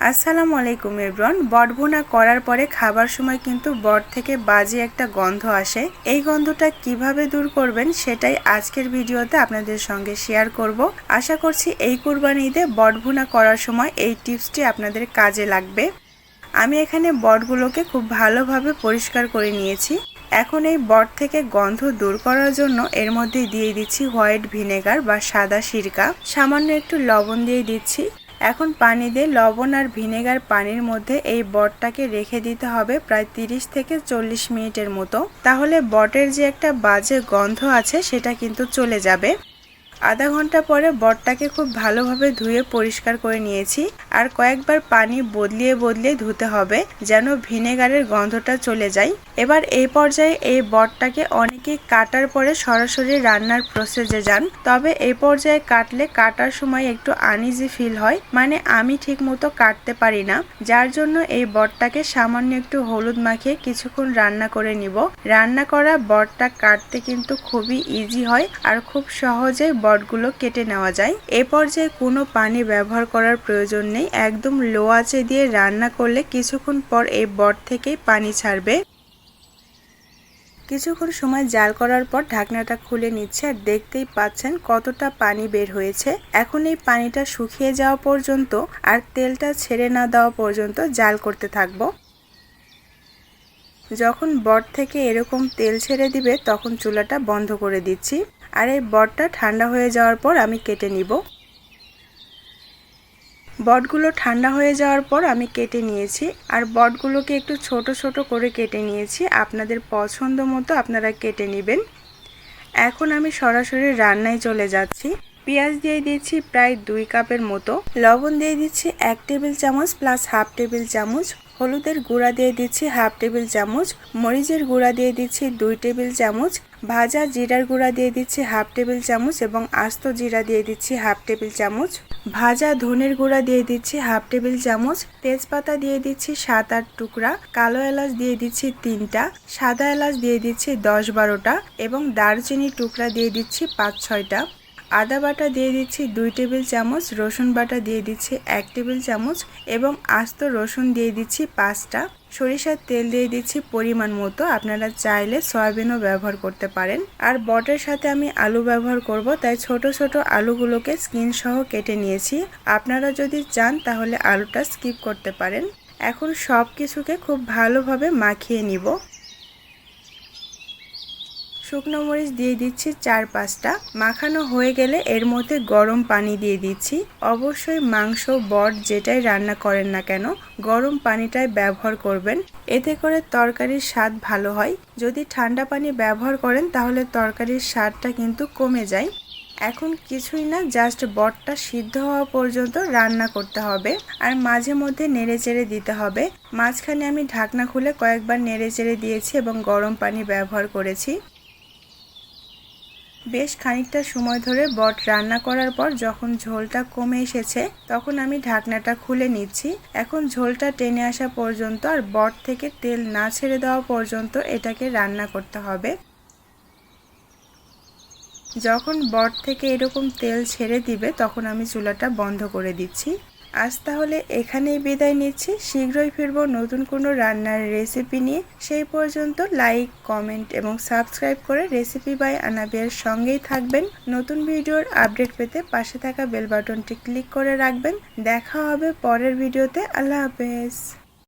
আসসালামু আলাইকুম এভরন বট ভুনা করার পরে খাবার সময় কিন্তু বট থেকে বাজে একটা গন্ধ আসে। এই গন্ধটা কীভাবে দূর করবেন সেটাই আজকের ভিডিওতে আপনাদের সঙ্গে শেয়ার করব। আশা করছি এই কুরবানি ঈদে বট ভুনা করার সময় এই টিপসটি আপনাদের কাজে লাগবে। আমি এখানে বটগুলোকে খুব ভালোভাবে পরিষ্কার করে নিয়েছি। এখন এই বট থেকে গন্ধ দূর করার জন্য এর মধ্যে দিয়ে দিচ্ছি হোয়াইট ভিনেগার বা সাদা সিরকা। সামান্য একটু লবণ দিয়ে দিচ্ছি। এখন পানি দিয়ে লবণ আর ভিনেগার পানির মধ্যে এই বটটাকে রেখে দিতে হবে প্রায় 30 থেকে চল্লিশ মিনিটের মতো। তাহলে বটের যে একটা বাজে গন্ধ আছে, সেটা কিন্তু চলে যাবে। আধা ঘণ্টা পরে বটটাকে খুব ভালোভাবে ধুয়ে পরিষ্কার করে নিয়েছি। আর কয়েকবার পানি বদলিয়ে বদলিয়ে ধুতে হবে যেন ভিনেগারের গন্ধটা চলে যায়। এবার এই পর্যায়ে এই বটটাকে অনেকেই কাটার পরে সরাসরি রান্নার প্রসেসে যান। তবে এই পর্যায়ে কাটলে কাটার সময় একটু আনইজি ফিল হয় মানে আমি ঠিক মতো কাটতে পারি না। যার জন্য এই বটটাকে সামান্য একটু হলুদ মাখিয়ে কিছুক্ষণ রান্না করে নিব। রান্না করা বটটা কাটতে কিন্তু খুবই ইজি হয় আর খুব সহজে বটগুলো কেটে নেওয়া যায়। এ পর্যায়ে কোনো পানি ব্যবহার করার প্রয়োজন নেই। একদম লো আঁচে দিয়ে রান্না করলে কিছুক্ষণ পর এই বট থেকেই পানি ছাড়বে। কিছুক্ষণ সময় জাল করার পর ঢাকনাটা খুলে নিচ্ছে আর দেখতেই পাচ্ছেন কতটা পানি বের হয়েছে। এখন এই পানিটা শুকিয়ে যাওয়া পর্যন্ত আর তেলটা ছেড়ে না দেওয়া পর্যন্ত জাল করতে থাকব। যখন বট থেকে এরকম তেল ছেড়ে দিবে, তখন চুলাটা বন্ধ করে দিচ্ছি। আর এই বটটা ঠান্ডা হয়ে যাওয়ার পর আমি কেটে নিব। বটগুলো ঠান্ডা হয়ে যাওয়ার পর আমি কেটে নিয়েছি। আর বটগুলোকে একটু ছোট ছোট করে কেটে নিয়েছি। আপনাদের পছন্দ মতো আপনারা কেটে নেবেন। এখন আমি সরাসরি রান্নায় চলে যাচ্ছি। পেঁয়াজ দিয়ে দিচ্ছি প্রায় দুই কাপের মতো লবণ দিয়ে দিচ্ছি এক টেবিল চামচ প্লাস হাফ টেবিল চামচ হলুদের গুঁড়া দিয়ে দিচ্ছি হাফ টেবিল চামচ মরিচের গুঁড়া দিয়ে দিচ্ছি দুই টেবিল চামচ ভাজা জিরার গুঁড়া দিয়ে দিচ্ছি হাফ টেবিল চামচ এবং আস্ত জিরা দিয়ে দিচ্ছি হাফ টেবিল চামচ ভাজা ধনের গুঁড়া দিয়ে দিচ্ছি হাফ টেবিল চামচ তেজপাতা দিয়ে দিচ্ছি সাত আট টুকরা কালো এলাচ দিয়ে দিচ্ছি তিনটা সাদা এলাচ দিয়ে দিচ্ছি দশ বারোটা এবং দারচিনি টুকরা দিয়ে দিচ্ছি পাঁচ ছয়টা আদা বাটা দিয়ে দিচ্ছি দুই টেবিল চামচ, রসুন বাটা দিয়ে দিচ্ছি এক টেবিল চামচ এবং আস্ত রসুন দিয়ে দিচ্ছি পাঁচটা। সরিষার তেল দিয়ে দিচ্ছি পরিমাণ মতো, আপনারা চাইলে সয়াবিনও ব্যবহার করতে পারেন। আর বটের সাথে আমি আলু ব্যবহার করব, তাই ছোট ছোট আলুগুলোকে স্কিন সহ কেটে নিয়েছি। আপনারা যদি চান তাহলে আলুটা স্কিপ করতে পারেন। এখন সব কিছুকে খুব ভালোভাবে মাখিয়ে নিব। শুকনো মরিচ দিয়ে দিচ্ছি চার পাঁচটা। মাখানো হয়ে গেলে এর মধ্যে গরম পানি দিয়ে দিচ্ছি। অবশ্যই মাংস, বট যেটাই রান্না করেন না কেন, গরম পানিটাই ব্যবহার করবেন। এতে করে তরকারির স্বাদ ভালো হয়। যদি ঠান্ডা পানি ব্যবহার করেন, তাহলে তরকারির স্বাদটা কিন্তু কমে যায়। এখন কিছুই না, জাস্ট বটটা সিদ্ধ হওয়া পর্যন্ত রান্না করতে হবে। আর মাঝে মধ্যে নেড়ে চেড়ে দিতে হবে। মাঝখানে আমি ঢাকনা খুলে কয়েকবার নেড়ে চেড়ে দিয়েছি এবং গরম পানি ব্যবহার করেছি। বেশ খানিকটা সময় ধরে বট রান্না করার পর যখন ঝোলটা কমে এসেছে, তখন আমি ঢাকনাটা খুলে নিচ্ছি। এখন ঝোলটা টেনে আসা পর্যন্ত আর বট থেকে তেল না ছেড়ে দেওয়া পর্যন্ত এটাকে রান্না করতে হবে। যখন বট থেকে এরকম তেল ছেড়ে দিবে, তখন আমি চুলাটা বন্ধ করে দিচ্ছি। আজ তাহলে এখানেই বিদায় নিচ্ছি। শীঘ্রই ফিরব নতুন কোনো রান্নার রেসিপি নিয়ে। সেই পর্যন্ত লাইক কমেন্ট এবং সাবস্ক্রাইব করে রেসিপি বাই আনাবিয়ার সঙ্গেই থাকবেন। নতুন ভিডিওর আপডেট পেতে পাশে থাকা বেল বাটনটি ক্লিক করে রাখবেন। দেখা হবে পরের ভিডিওতে। আল্লাহ হাফেজ।